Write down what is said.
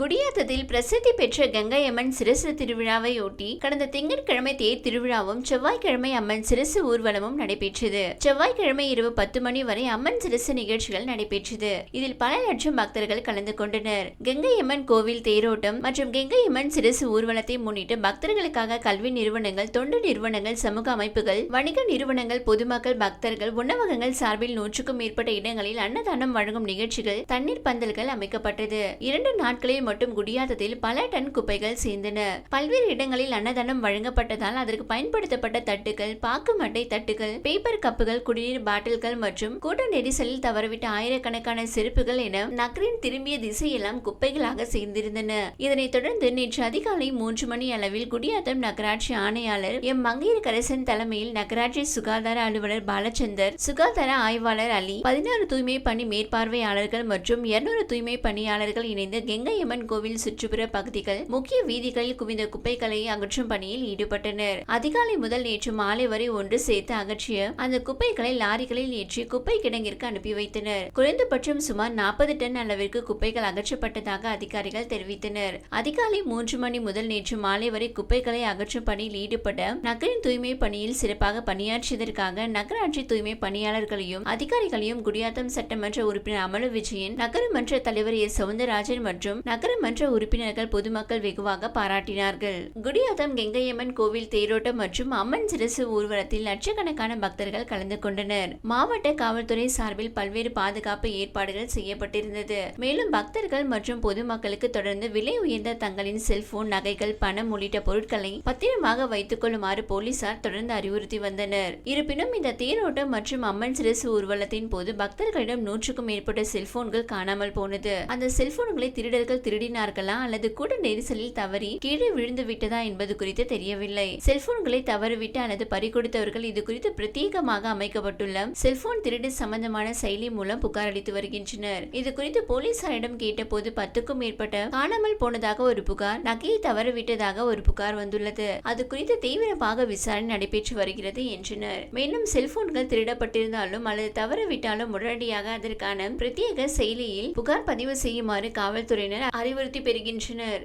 குடியாத்தத்தில் பிரசித்தி பெற்ற கங்கை அம்மன் சிரசு திருவிழாவையொட்டி கடந்த திங்கட்கிழமை தேர் திருவிழாவும் செவ்வாய்க்கிழமை அம்மன் சிரசு ஊர்வலமும் நடைபெற்றது. செவ்வாய்க்கிழமை இரவு பத்து மணி வரை அம்மன் சிரசு நிகழ்ச்சிகள் நடைபெற்றது. இதில் பல லட்சம் பக்தர்கள் கலந்து கொண்டனர். கங்கை அம்மன் கோவில் தேரோட்டம் மற்றும் கங்கை அம்மன் சிரசு ஊர்வலத்தை முன்னிட்டு பக்தர்களுக்காக கல்வி நிறுவனங்கள் தொண்டு நிறுவனங்கள் சமூக அமைப்புகள் வணிக நிறுவனங்கள் பொதுமக்கள் பக்தர்கள் உணவகங்கள் சார்பில் நூற்றுக்கும் மேற்பட்ட இடங்களில் அன்னதானம் வழங்கும் நிகழ்ச்சிகள் தண்ணீர் பந்தல்கள் அமைக்கப்பட்டது. இரண்டு நாட்களில் மட்டும் குடியாத்தத்தில் பல டன் குப்பைகள் சேர்ந்தன. பல்வேறு இடங்களில் அன்னதானம் வழங்கப்பட்டதால் அதற்கு பயன்படுத்தப்பட்ட தட்டுகள் பாக்கு மட்டை தட்டுகள் பேப்பர் கப்புகள் குடிநீர் பாட்டில்கள் மற்றும் கூட்ட நெரிசலில் தவறவிட்ட ஆயிரக்கணக்கான செருப்புகள் என நகரின் திரும்பிய திசையெல்லாம் குப்பைகளாக சேர்ந்திருந்தன. இதனைத் தொடர்ந்து நேற்று அதிகாலை மூன்று மணி அளவில் குடியாத்தம் நகராட்சி ஆணையாளர் எம். மங்கையர்கரசன் தலைமையில் நகராட்சி சுகாதார அலுவலர் பாலச்சந்தர் சுகாதார ஆய்வாளர் அலி பதினாறு தூய்மை பணி மேற்பார்வையாளர்கள் மற்றும் இருநூறு தூய்மை பணியாளர்கள் இணைந்து கெங்கையம்மன் கோவில் சுற்றுப்புற பகுதிகள் முக்கிய வீதிகளில் குவிந்த குப்பைகளை அகற்றும் பணியில் ஈடுபட்டனர். அதிகாலை முதல் நேற்று மாலை வரை ஒன்று சேர்த்து அகற்றிய அந்த குப்பைகளை லாரிகளில் ஏற்றி குப்பை கிடங்கிற்கு அனுப்பி வைத்தனர். குறைந்தபட்சம் சுமார் நாற்பது டன் அளவிற்கு குப்பைகள் அகற்றப்பட்டதாக அதிகாரிகள் தெரிவித்தனர். அதிகாலை மூன்று மணி முதல் நேற்று மாலை வரை குப்பைகளை அகற்றும் பணியில் ஈடுபட நகரின் தூய்மை பணியில் சிறப்பாக பணியாற்றியதற்காக நகராட்சி தூய்மை பணியாளர்களையும் அதிகாரிகளையும் குடியாத்தம் சட்டமன்ற உறுப்பினர் அமலு விஜயன் நகரமன்ற தலைவர் ஏ சவுந்தரராஜன் மற்றும் நகர நகரமன்ற உறுப்பினர்கள் பொதுமக்கள் வெகுவாக பாராட்டினார்கள். குடியாத்தம் கெங்கையம்மன் கோவில் தேரோட்டம் மற்றும் அம்மன் சிரசு ஊர்வலத்தில் லட்சக்கணக்கான பக்தர்கள் கலந்து கொண்டனர். மாவட்ட காவல்துறை சார்பில் பல்வேறு பாதுகாப்பு ஏற்பாடுகள் செய்யப்பட்டிருந்தது. மேலும் பக்தர்கள் மற்றும் பொதுமக்களுக்கு தொடர்ந்து விலை உயர்ந்த தங்களின் செல்போன் நகைகள் பணம் உள்ளிட்ட பொருட்களை பத்திரமாக வைத்துக் கொள்ளுமாறு போலீசார் தொடர்ந்து அறிவுறுத்தி வந்தனர். இருப்பினும் இந்த தேரோட்டம் மற்றும் அம்மன் சிரசு ஊர்வலத்தின் போது பக்தர்களிடம் நூற்றுக்கும் மேற்பட்ட செல்போன்கள் காணாமல் போனது. அந்த செல்போன்களை திருடர்கள் திருடினார்களா அல்லது கூட நெரிசலில் தவறி கீழே விழுந்து விட்டதா என்பது குறித்து தெரியவில்லை. செல்போன்களை தவறுவிட்டு அல்லது பறிகொடுத்தவர்கள் இது குறித்து பிரத்யேகமாக அமைக்கப்பட்டுள்ள செல்போன் திருடு சம்பந்தமான செயலி மூலம் புகார் அளித்து வருகின்றனர். இது குறித்து போலீசாரிடம் கேட்டபோது பத்துக்கும் மேற்பட்ட காணாமல் போனதாக ஒரு புகார் நகையை தவறவிட்டதாக ஒரு புகார் வந்துள்ளது. அது குறித்து தீவிரமாக விசாரணை நடைபெற்று வருகிறது என்றனர். மேலும் செல்போன்கள் திருடப்பட்டிருந்தாலும் அல்லது தவறவிட்டாலும் உடனடியாக அதற்கான பிரத்யேக செயலியில் புகார் பதிவு செய்யுமாறு காவல்துறையினர் அறிவுறுத்தி பெறுகின்றனர்.